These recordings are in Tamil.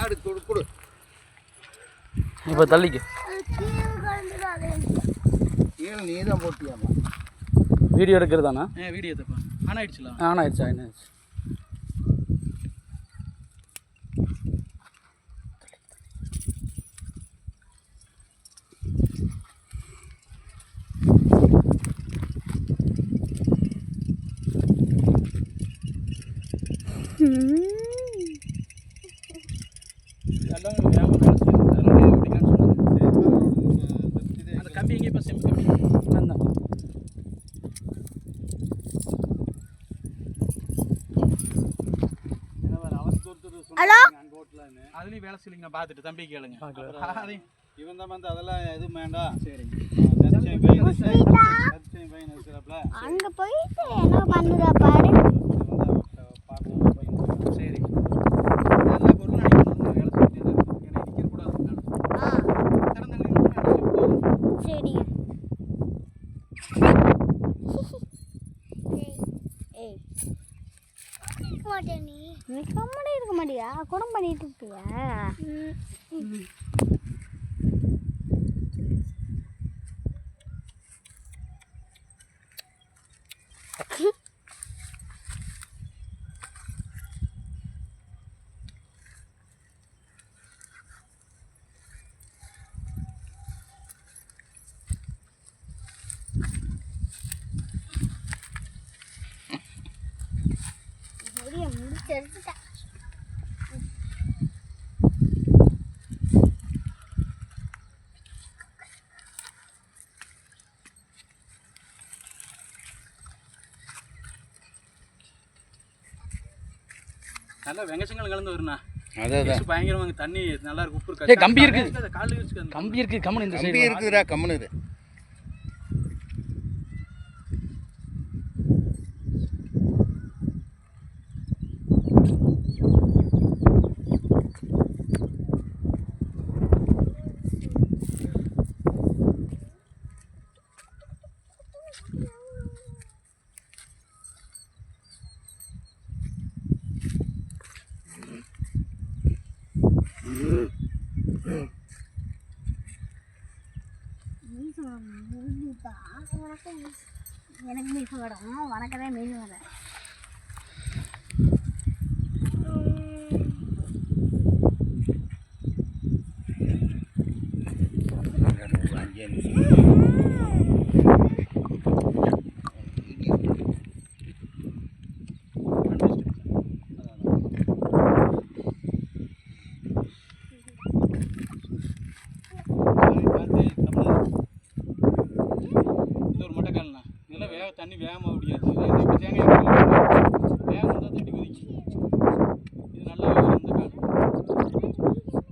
ஆடு கொடு கொடு. இப்போ தள்ளிக்கு. நீ தான் போட்டியாமா வீடியோ எடுக்கிறதாண்ணா ஏன் வீடியோ தப்பா ஆன் ஆயிடுச்சுல ஆன் ஆயிடுச்சு ஆன் ஆயிடுச்சு. எல்லாம் ஹலோ? அதுலேயும் வேலை செய்யலைங்க நான் பார்த்துட்டு தம்பி கேளுங்க. இவன் தான் வந்து அதெல்லாம் எதுவும் வேண்டாம். சரிங்க அங்க போயிட்டு என்ன பண்ணுதா பாரு. சரி. சரிங்க. ஏய் மாட்டே நீ நீ இருக்க மாட்டியா? குடம் பண்ணிட்டு இருக்கியா எடுத்துட்டேன். நல்லா வெங்கச்சங்கள் கலந்து வருண்ணா. அதான் டேஸ்ட் பயங்கரமா இருக்கு. தண்ணி நல்லா இருக்கு உப்பு இருக்கு. கம்பி இருக்கு. அது கால்ல வச்சுக்க கம்பி இருக்கு கம்மன் இந்த கம்பி இருக்குதுடா கம்முனு இரு. எனக்கு மீச வரும் உனக்கு தான் மீச வர Yeah. வேகமாக முடியாது இப்போ தேங்காய். வேகம் தான் தட்டி கொதிக்கு இது நல்லா வேகும் இந்த கால்.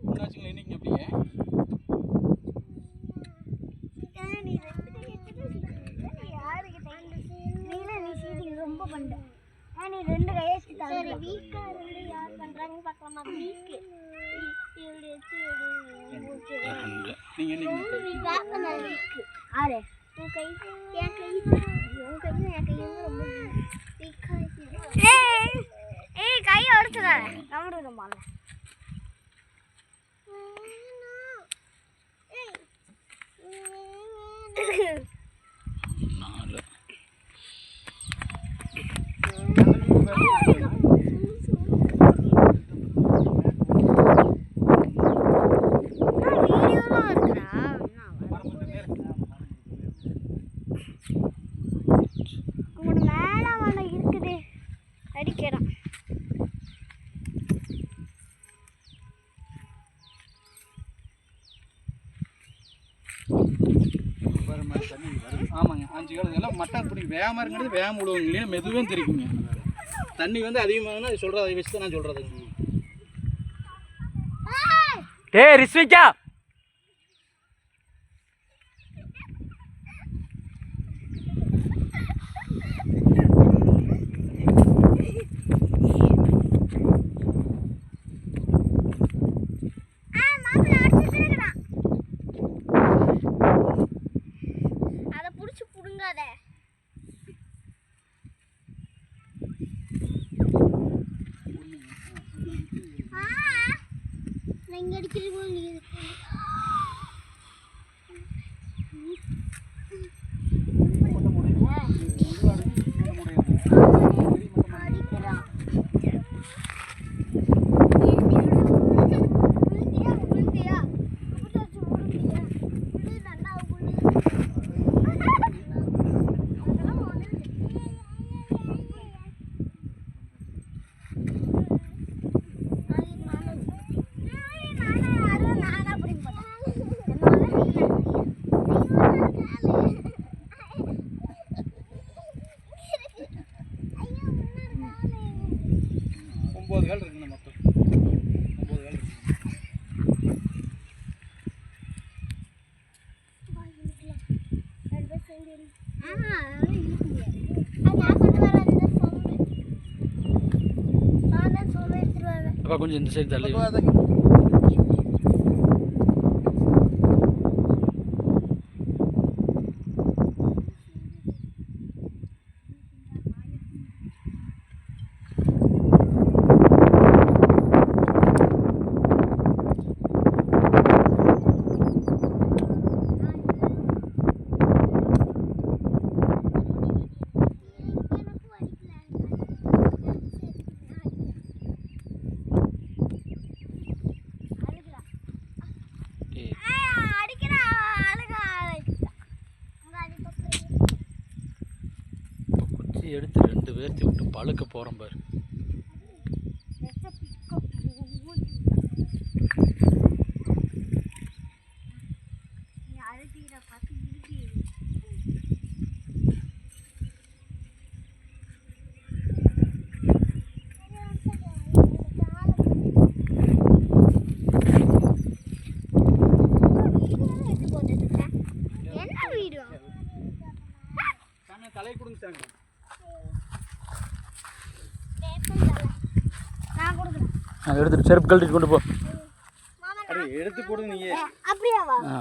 என்னாச்சுங்களா இன்னைக்கு அப்படியே? ரெண்டு கையை சரி வீக்கா இருந்து யார் பண்றாங்க பார்க்கலாமா? வீக்கு. நீங்கள் இன்னைக்கு வீக்கு. ஆறு உன் கை. என் கை. உன் கை என் கை வந்து ரொம்ப வீக்கா ஏய் ஏய் கையை உடைச்சிடாத கம்முடு மாலை நாலு மட்டம் பிடிக்கும் வேகமாக இருக்கிறது வேகம் விழுவுங்க இல்லையா மெதுவாக தெரிக்குங்க. தண்ணி வந்து அதிகமாகனா அது சொல்கிறது அதை வச்சு தான் நான் சொல்கிறதுங்க ஏய் ரிஸ்விக்கா இங்க அடிக்கிறீங்களோ அப்பா கொஞ்சம் இந்த சைடு தள்ளி ஏய், இப்போ குச்சி எடுத்து ரெண்டு பேர்த்தி விட்டு பழுக்க போகிறோம் பாரு என்ன வீடியோ சாமி தலை கொடுங்க சாமி நான் கொடுக்குறேன் அதை எடுத்துட்டு செருப்பு கழட்டிட்டு கொண்டு போ. எடுத்து போடு நீ அப்படியாவா ஆ.